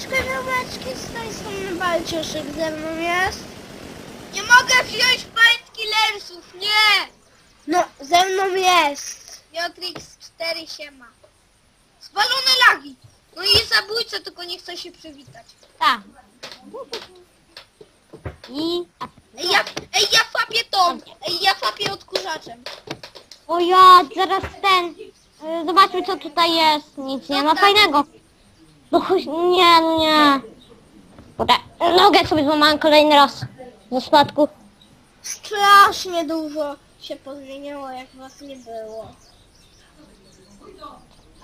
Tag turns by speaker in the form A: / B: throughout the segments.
A: Ziomeczki, ziomeczki, z tej strony Balciuszek ze mną jest.
B: Nie mogę wziąć painkillersów, nie!
A: No, ze mną jest.
B: Jotrix 4 się ma. Spalone lagi. No i zabójca, tylko nie chce się przywitać.
C: Tak. I...
B: Ej, ja, ej, ja fapię tą. Ej, ja fapię odkurzaczem.
C: O ja, zaraz ten... y, Zobaczmy co tutaj jest. Nic nie ma fajnego. No chuj, nie, nie. Dobra, nogę sobie złamałem kolejny raz. Ze spadku.
A: Strasznie dużo się pozmieniało, jak was nie było.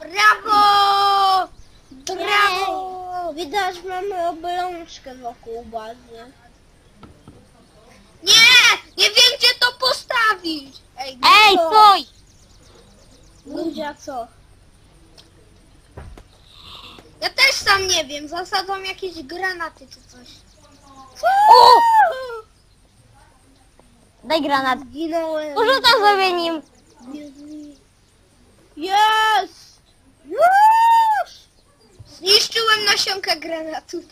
B: Brawo! Brawo!
A: Widać, mamy obolączkę wokół bazy.
B: Nie! Nie wiem gdzie to postawić! Ej,
C: Ej,
A: co?
C: stój!
A: Ludzie, a co?
B: ja też sam nie wiem. Zasadzam jakieś granaty czy coś.
C: O! Daj granat.
A: Zginąłem.
C: Porzucam sobie nim.
A: Jest! Już!
B: Zniszczyłem nasionkę granatów.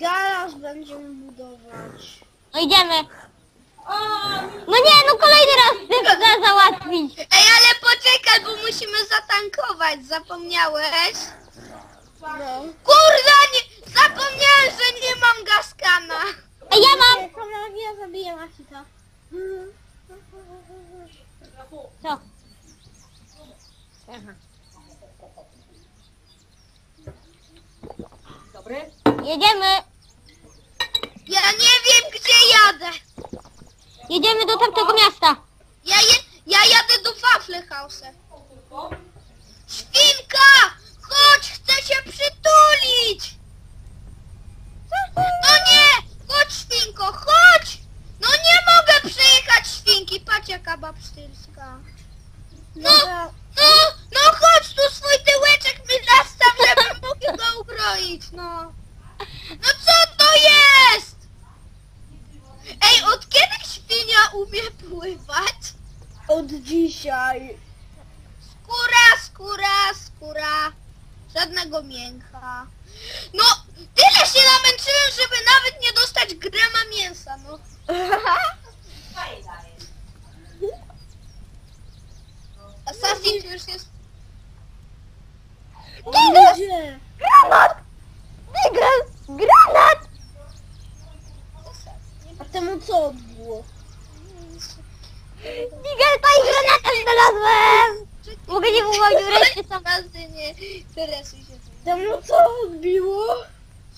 A: Garaż będziemy budować.
C: No idziemy. No nie, no kolejny raz chcę załatwić.
B: Ej, ale poczekaj, bo musimy zatankować. Zapomniałeś?
A: No.
B: Kurde, nie, zapomniałem, że nie mam gaskana.
C: Ej, ja mam.
A: To ja zabiję Makita.
C: Co? Jedziemy.
B: Ja nie wiem, gdzie jadę.
C: Jedziemy do tamtego miasta.
B: Ja, je, ja jadę do Waffle House. Świnka! Chodź, chcę się przytulić! No nie! Chodź, świnko, chodź! No nie mogę przejechać świnki. Patrz, jaka babsztylska. No,
A: Dobra.
B: no, no chodź tu swój tyłeczek mi zastaw, żebym mógł go ukroić, no. No co to jest? Ej, od kiedy świnia umie pływać?
A: Od dzisiaj.
B: Skóra, skóra, skóra. Żadnego mięcha. No, tyle się namęczyłem, żeby nawet nie dostać grama mięsa, no. Assassin już jest...
A: Gdzie?
C: Granat! Digel! Granat!
A: A temu co odbiło?
C: Znalazłem! Mogę nie mówić, wreszcie są.
B: Każdy nie interesuj się tym.
A: Temu co odbiło?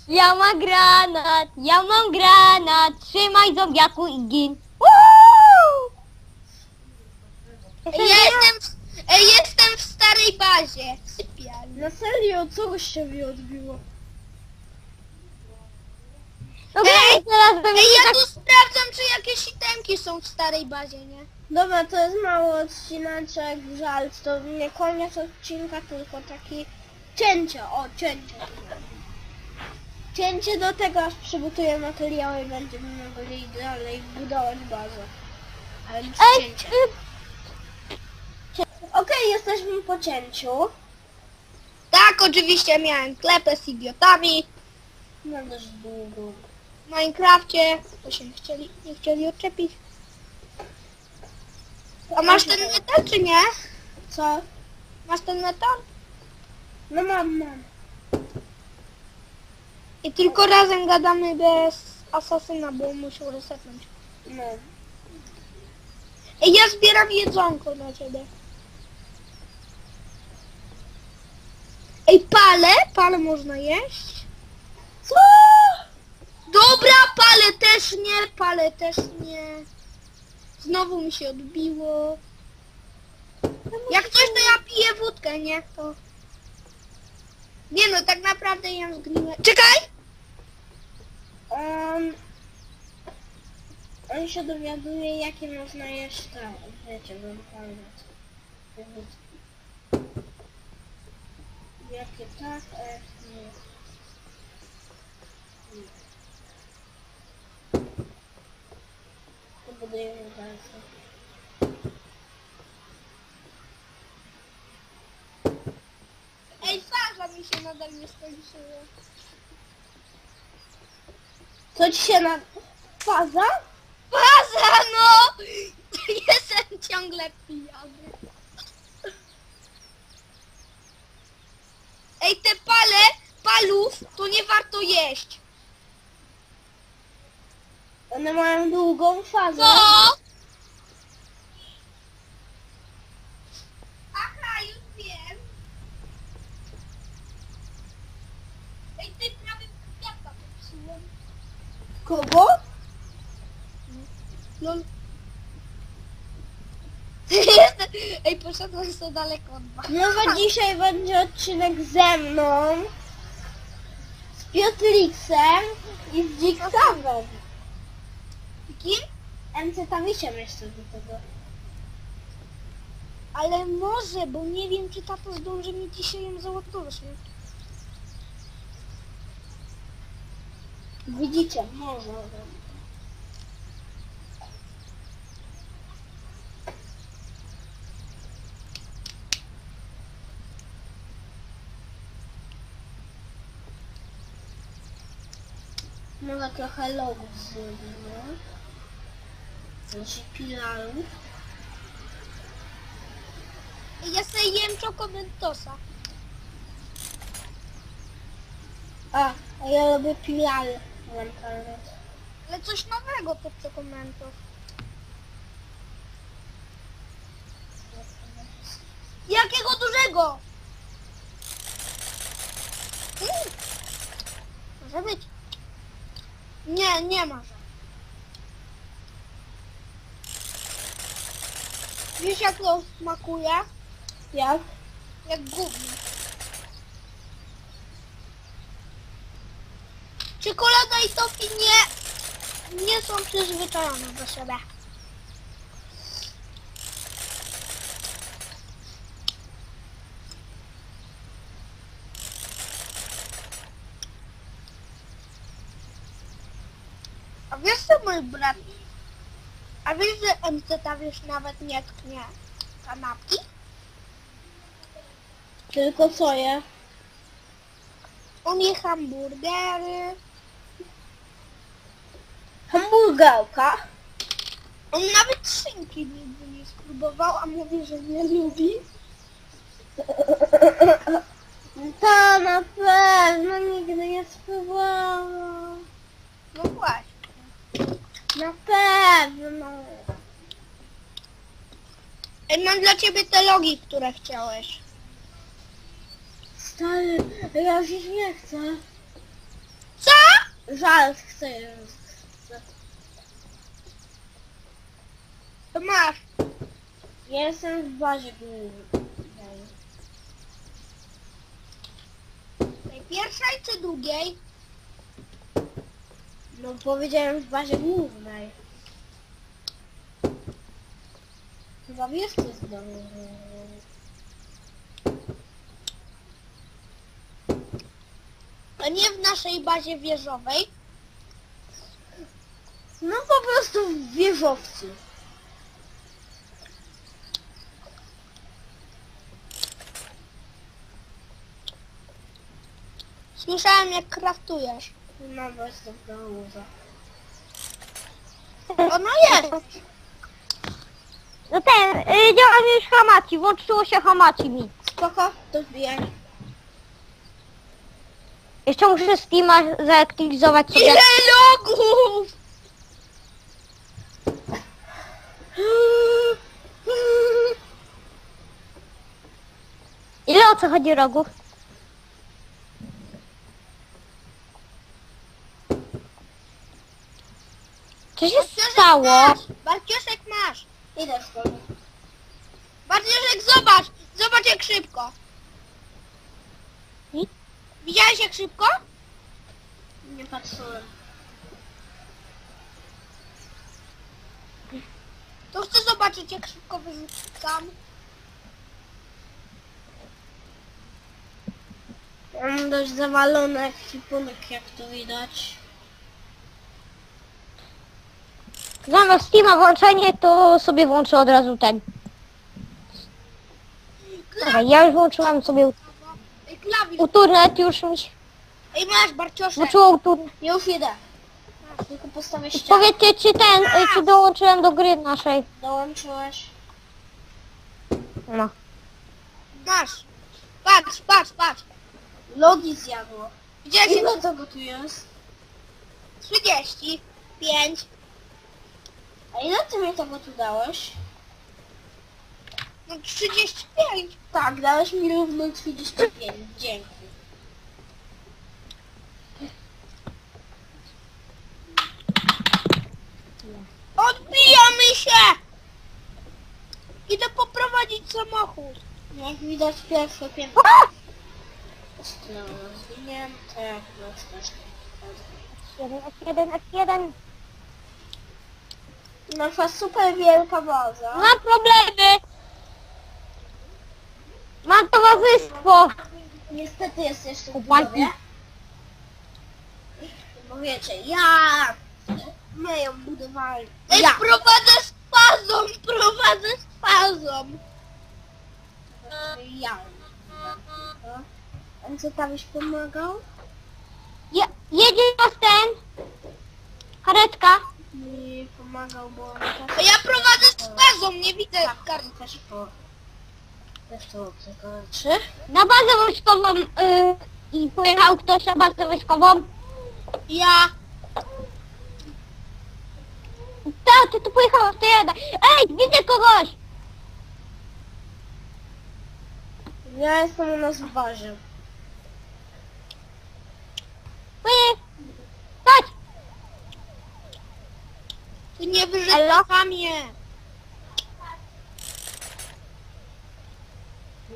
C: Ja mam granat, ja mam granat. Trzymaj zombiaku i gin.
B: Ej, Ja jestem w, jestem w starej bazie. Sypialni.
A: Na serio, co gościowi odbiło?
C: No granat znalazłem
B: Ej,
C: i
B: ja
C: tak...
B: tu sprawdzam, czy jakieś itemki są w starej bazie, nie?
A: Dobra, to jest mały odcinaczek, żal, to nie koniec odcinka, tylko taki cięcie, o cięcie. Cięcie do tego, aż przygotuję materiały i będziemy mogli dalej budować bazę. Ale już
C: Ej,
A: cięcie.
C: y,
A: Okej, jesteśmy po cięciu.
B: Tak, oczywiście miałem klepę z idiotami
A: Mam też długo.
B: W Minecrafcie, to się nie chcieli, nie chcieli odczepić. A masz ten metal, czy nie?
A: Co?
B: Masz ten metal?
A: No mam, mam.
B: I tylko razem gadamy bez asasyna, bo muszę resetnąć.
A: No.
B: Ej, ja zbieram jedzonko dla ciebie. Ej, pale? Pale można jeść?
A: Co?
B: Dobra, pale też nie, pale też nie. Znowu mi się odbiło. Jak coś to ja piję wódkę, nie? To... Nie no, tak naprawdę ja zgniłem. Czekaj!
A: Um, on się dowiaduje, jakie można jeszcze. Wiecie, bym powiedzieć. Jakie tak, a nie.
B: Ej, farza mi się nadal nie skończyła.
A: Co ci się na... Faza?
B: Baza, no! Jestem ciągle pijany. Ej, te pale, palów, to nie warto jeść.
A: One mają długą fazę.
B: Co? Aha, już wiem. Ej, ty prawie kwiatka popsułem.
A: Kogo?
B: No. Ej, poszedłem za daleko od was.
A: No bo dzisiaj będzie odcinek ze mną, z Piotrixem i z Dziksawem.
B: Kim?
A: MC Tamisiem jeszcze do tego.
B: Ale może, bo nie wiem, czy tato zdąży mi dzisiaj ją załatwić.
A: Widzicie, może. Może trochę logów zrobimy. Pilarów.
B: Ja sobie jem czokomentosa.
A: A, a ja robię pilary.
B: Ale coś nowego to czokomentos. Jakiego dużego? Mm. Może być. Nie, nie ma. Wiesz jak to smakuje?
A: Jak?
B: Jak gówno. Czekolada i tofi nie, nie są przyzwyczajone do siebie. A wiesz co mój brat? A wiesz, że MC wiesz nawet nie tknie kanapki?
A: Tylko co je?
B: On je hamburgery.
A: Hamburgerka.
B: On nawet szynki nigdy nie spróbował, a mówi, że nie lubi.
A: To na pewno nigdy nie spróbowałam.
B: No właśnie.
A: Na pewno.
B: Ej, mam dla ciebie te logi, które chciałeś.
A: Stary, ja już ich nie chcę.
B: Co?
A: Żal, chcę.
B: To masz.
A: Ja jestem w bazie głównej.
B: Tej pierwszej czy drugiej?
A: No powiedziałem w bazie głównej. Chyba wiesz co jest domu.
B: A nie w naszej bazie wieżowej.
A: No po prostu w wieżowcu.
B: Słyszałem jak kraftujesz.
A: No bo jestem w domu. za-
B: Ono jest.
C: No ten, y, działa mi już hamaci, włączyło się hamaci mi.
A: Spoko, to wbijaj.
C: Jeszcze muszę Steama zaktualizować sobie.
B: Ile logów?
C: Ile o co chodzi rogów? Co się stało?
B: Barciuszek masz.
A: Idę z tobą.
B: Barciuszek zobacz. Zobacz jak szybko.
C: I?
B: Widziałeś jak szybko?
A: Nie patrzyłem.
B: To chcę zobaczyć jak szybko wyrzucam.
A: Mam dość zawalony ekwipunek, jak to widać.
C: Zamiast Steama włączenie, to sobie włączę od razu ten. Dobra, ja już włączyłam sobie
B: Ej, klawisz.
C: uturnet, już mi się
B: Ej, masz Barcioszek.
C: włączyło uturnet.
A: Już idę. Tylko postawię ścianę.
C: Powiedzcie, czy ten, y, czy dołączyłem do gry naszej.
A: Dołączyłeś.
C: No.
B: Masz. Patrz, patrz, patrz.
A: Logi zjadło.
B: Gdzie się...
A: Ile tego tu jest?
B: 35.
A: A ile ty mi tego tu dałeś?
B: No 35.
A: Tak, dałeś mi równo 35. Dzięki.
B: Odbijamy się! Idę poprowadzić samochód.
A: Jak widać pierwsze piętro. Strony zwinięte. No, też.
C: F1, F1, F1.
A: Nasza super wielka baza.
C: Mam problemy. Mam towarzystwo.
A: Niestety jest jeszcze w budowie. Bo wiecie, ja my ją budowali.
B: Ej,
A: Ja.
B: prowadzę z fazą, prowadzę z fazą.
A: Znaczy, ja. A co tam już pomagał?
C: Je, jedzie nas ten. Karetka.
A: Mi pomagał, bo
B: ja prowadzę z fazą, nie widzę
A: Tak,
B: karty.
A: też po... Też to przekończy.
C: Na bazę wojskową y, i pojechał ktoś na bazę wojskową.
B: Ja.
C: Tak, ty tu pojechałeś, to jadę. Ej, widzę kogoś.
A: Ja jestem u nas w barze.
C: Ty. Chodź.
B: Ty nie
C: Elo?
B: wyrzekaj mnie.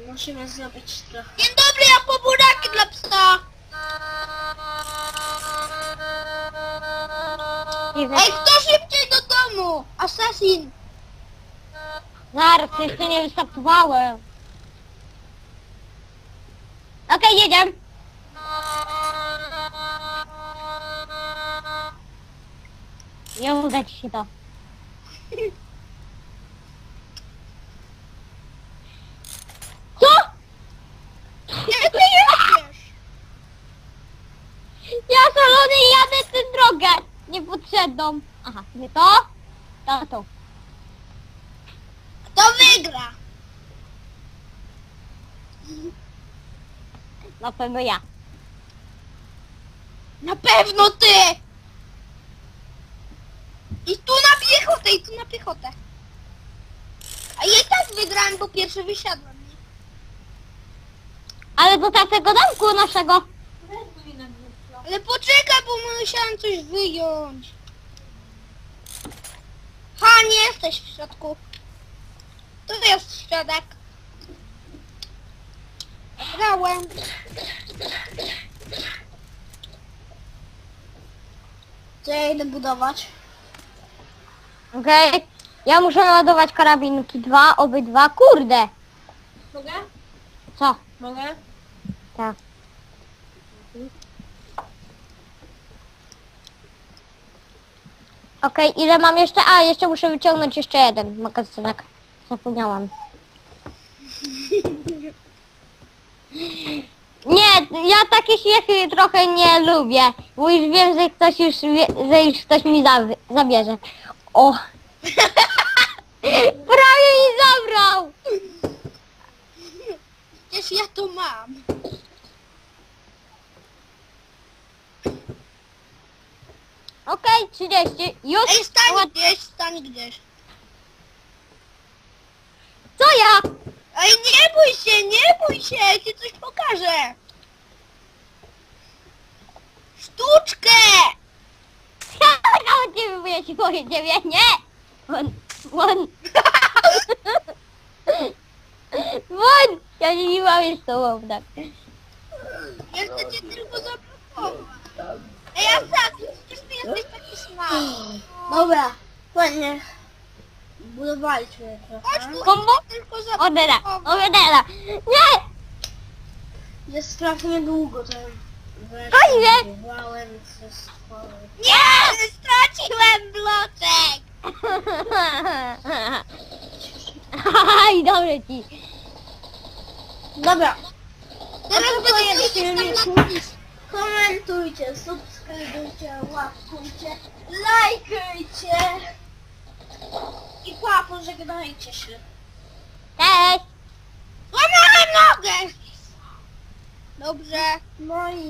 A: Musimy zrobić trochę...
B: Dzień dobry, ja po buraki dla psa. Ej, kto szybciej do domu? Assassin.
C: Zaraz, jeszcze nie wystartowałem. Okej, jedziemy. Nie uda ci się to. Co?
B: Jak ty jedziesz?
C: Ja szalony jadę tę drogę. Niepotrzebną. Aha, nie to? To to.
B: Kto wygra?
C: Na pewno ja.
B: Na pewno ty! I tu na piechotę. A ja i tak wygrałem, bo pierwszy wysiadłem. nie?
C: Ale do tamtego domku naszego.
B: Ale poczekaj, bo musiałem coś wyjąć. Ha, nie jesteś w środku. Tu jest środek. Grałem.
A: To ja idę budować.
C: Okej. Ja muszę naładować karabinki dwa, obydwa. Kurde.
A: Mogę?
C: Co?
A: Mogę?
C: Tak. Okej, ile mam jeszcze? A, jeszcze muszę wyciągnąć jeszcze jeden magazynek. Zapomniałam. Nie, ja takie śmiechy trochę nie lubię, bo już wiem, że ktoś już wie, że już ktoś mi zabi- zabierze. O! Prawie mi zabrał!
B: Przecież ja to mam.
C: Okej, 30. Już!
B: Ej, stań gdzieś, stań gdzieś.
C: Co ja?
B: Ej, nie bój się, nie bój się, ja ci coś pokażę. Sztuczkę!
C: Ja od ciebie, bo ja ci boję ciebie, nie! Won, won. Won! Ja nie mam z tobą, tak.
B: Ja chcę cię tylko zablokować. Ej, ja tak, przecież ty jesteś taki smały.
A: Dobra, ładnie. Budowaliśmy
B: Chodź
A: trochę.
C: Kombo? Odera, odera. Nie!
A: Jest strasznie długo ten... Co sporo.
B: Nie,
C: Aj, dobre ci.
A: Dobra,
B: Teraz
A: to
B: będę
A: jest
B: jeździć tam
A: filmik.
B: na tis.
A: komentuj, komentujcie, subskrybujcie, łapkujcie, lajkujcie. I pa, pożegnajcie się.
C: Cześć!
B: Złamałem nogę! Dobrze.
A: No i